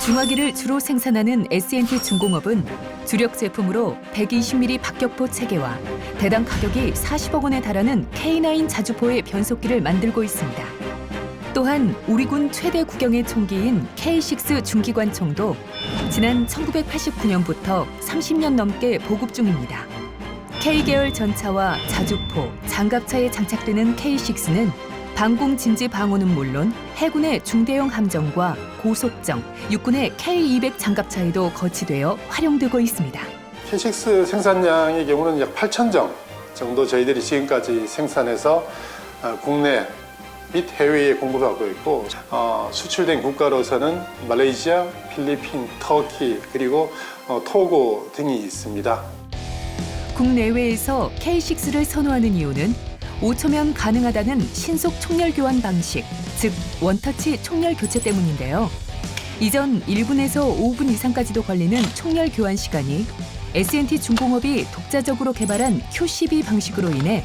중화기를 주로 생산하는 S&T 중공업은 주력 제품으로 120mm 박격포 체계와 대당 가격이 40억 원에 달하는 K9 자주포의 변속기를 만들고 있습니다. 또한 우리 군 최대 구경의 총기인 K6 중기관총도 지난 1989년부터 30년 넘게 보급 중입니다. K계열 전차와 자주포, 장갑차에 장착되는 K6는 방공 진지 방어는 물론 해군의 중대형 함정과 고속정, 육군의 K200 장갑차에도 거치되어 활용되고 있습니다. K6 생산량의 경우는 약 8,000정 정도 저희들이 지금까지 생산해서 어, 국내 및 해외에 공급하고 있고 어, 수출된 국가로서는 말레이시아, 필리핀, 터키 그리고 어, 토고 등이 있습니다. 국내외에서 K6를 선호하는 이유는 5초면 가능하다는 신속 총열 교환 방식, 즉 원터치 총열 교체 때문인데요. 이전 1분에서 5분 이상까지도 걸리는 총열 교환 시간이 S&T 중공업이 독자적으로 개발한 QCB 방식으로 인해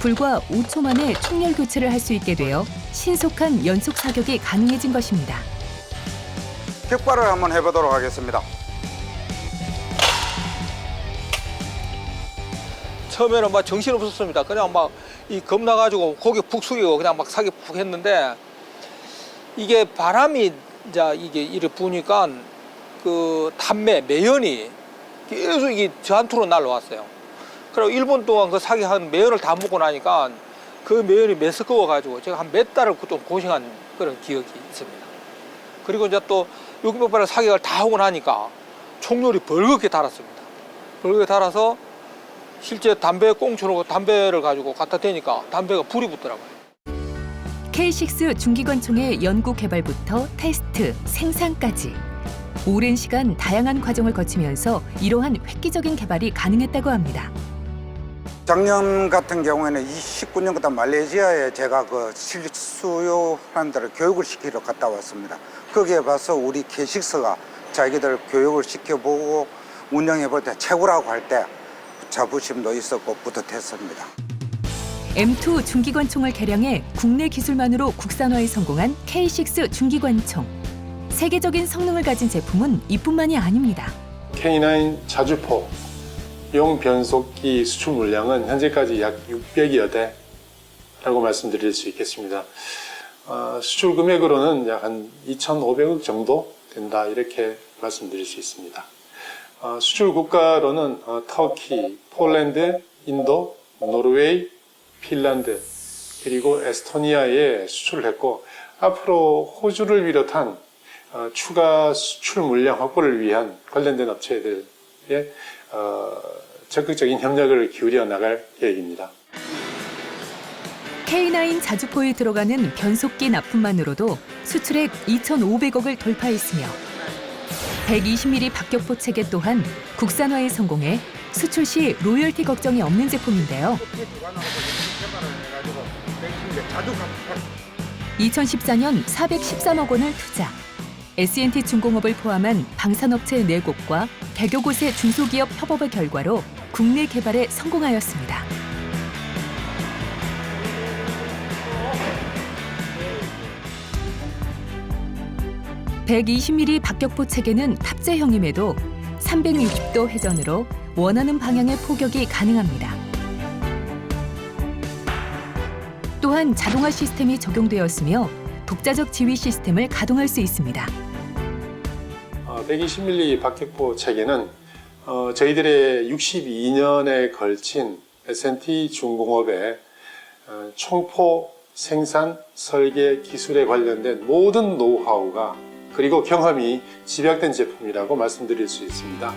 불과 5초 만에 총열 교체를 할 수 있게 되어 신속한 연속 사격이 가능해진 것입니다. 격발을 한번 해보도록 하겠습니다. 처음에는 막 정신 없었습니다. 그냥 막 이 겁나가지고 고개 푹 숙이고 그냥 막 사기 푹 했는데 이게 바람이 이제 이게 이래 부니까 그 담배 매연이 계속 이게 저한테로 날라왔어요. 그리고 1분 동안 그 사기 한 매연을 다 먹고 나니까 그 매연이 메스꺼워가지고 제가 한 몇 달을 좀 고생한 그런 기억이 있습니다. 그리고 이제 또 600발을 사격을 다 하고 나니까 총열이 벌겋게 달았습니다. 벌겋게 달아서 실제 담배 꽁초로 담배를 가지고 갖다 대니까 담배가 불이 붙더라고요. K6 중기관총의 연구 개발부터 테스트, 생산까지 오랜 시간 다양한 과정을 거치면서 이러한 획기적인 개발이 가능했다고 합니다. 작년 같은 경우에는 29년 그다 말레이시아에 제가 그 실수요 사람들을 교육을 시키러 갔다 왔습니다. 거기에 봐서 우리 K6가 자기들 교육을 시켜보고 운영해 볼 때 최고라고 할 때 자부심도 있었고 뿌듯했습니다. M2 중기관총을 개량해 국내 기술만으로 국산화에 성공한 K6 중기관총. 세계적인 성능을 가진 제품은 이뿐만이 아닙니다. K9 자주포 용 변속기 수출 물량은 현재까지 약 600여 대라고 말씀드릴 수 있겠습니다. 어, 수출 금액으로는 약 한 2,500억 정도 된다 이렇게 말씀드릴 수 있습니다. 어, 수출 국가로는 어, 터키, 폴란드, 인도, 노르웨이, 핀란드 그리고 에스토니아에 수출을 했고 앞으로 호주를 비롯한 어, 추가 수출 물량 확보를 위한 관련된 업체들의 어, 적극적인 협력을 기울여 나갈 계획입니다. K9 자주포에 들어가는 변속기 납품만으로도 수출액 2,500억을 돌파했으며 120mm 박격포 체계 또한 국산화에 성공해 수출 시 로열티 걱정이 없는 제품인데요. 2014년 413억 원을 투자. S&T 중공업을 포함한 방산업체 4곳과 100여 곳의 중소기업 협업의 결과로 국내 개발에 성공하였습니다. (120mm) 박격포 체계는 탑재형임에도 (360도) 회전으로 원하는 방향의 포격이 가능합니다. 또한 자동화 시스템이 적용되었으며 독자적 지휘 시스템을 가동할 수 있습니다. 어, 120mm 박격포 체계는 어, 저희들의 62년에 걸친 S&T 중공업의 어, 총포 생산 설계 기술에 관련된 모든 노하우가 그리고 경험이 집약된 제품이라고 말씀드릴 수 있습니다.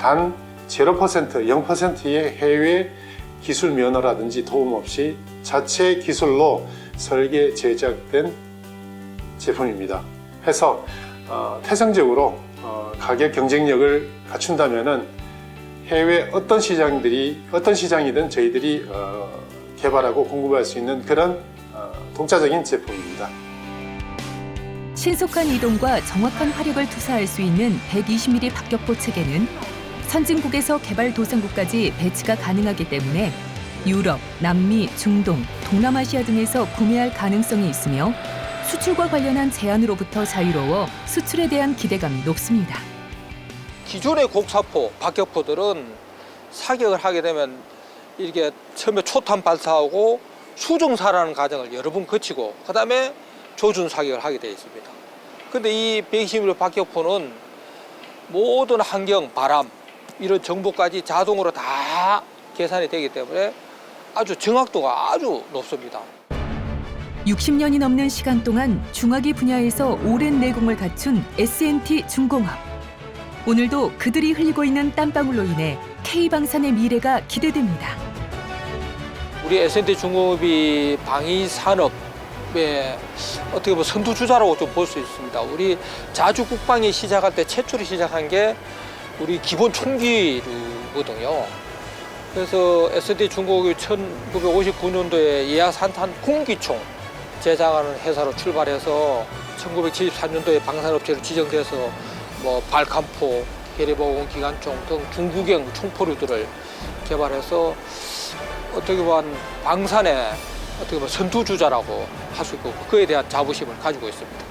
단 0%, 0%의 해외 기술 면허라든지 도움 없이 자체 기술로 설계 제작된 제품입니다. 해서 어, 태생적으로 어, 가격 경쟁력을 갖춘다면은 해외 어떤 시장들이 어떤 시장이든 저희들이 어, 개발하고 공급할 수 있는 그런 어, 독자적인 제품입니다. 신속한 이동과 정확한 화력을 투사할 수 있는 120mm 박격포 체계는 선진국에서 개발도상국까지 배치가 가능하기 때문에 유럽, 남미, 중동, 동남아시아 등에서 구매할 가능성이 있으며 수출과 관련한 제한으로부터 자유로워 수출에 대한 기대감이 높습니다. 기존의 곡사포, 박격포들은 사격을 하게 되면 이렇게 처음에 초탄 발사하고 수정사라는 과정을 여러 번 거치고 그다음에 조준 사격을 하게 되어 있습니다. 근데 이 121 박격포는 모든 환경, 바람 이런 정보까지 자동으로 다 계산이 되기 때문에 아주 정확도가 아주 높습니다. 60년이 넘는 시간 동안 중화기 분야에서 오랜 내공을 갖춘 S&T 중공업. 오늘도 그들이 흘리고 있는 땀방울로 인해 K방산의 미래가 기대됩니다. 우리 S&T 중공업이 방위 산업 의 어떻게 보면 선두주자라고 좀 볼 수 있습니다. 우리 자주 국방이 시작할 때 최초로 시작한 게 우리 기본 총기류거든요. 그래서 S&T 중공업이 1959년도에 예하 산탄 공기총 제작하는 회사로 출발해서 1974년도에 방산업체로 지정돼서 뭐 발칸포, 계리보공 기관총 등 중구경 총포류들을 개발해서 어떻게 보면 방산의 어떻게 보면 선두주자라고 할 수 있고 그에 대한 자부심을 가지고 있습니다.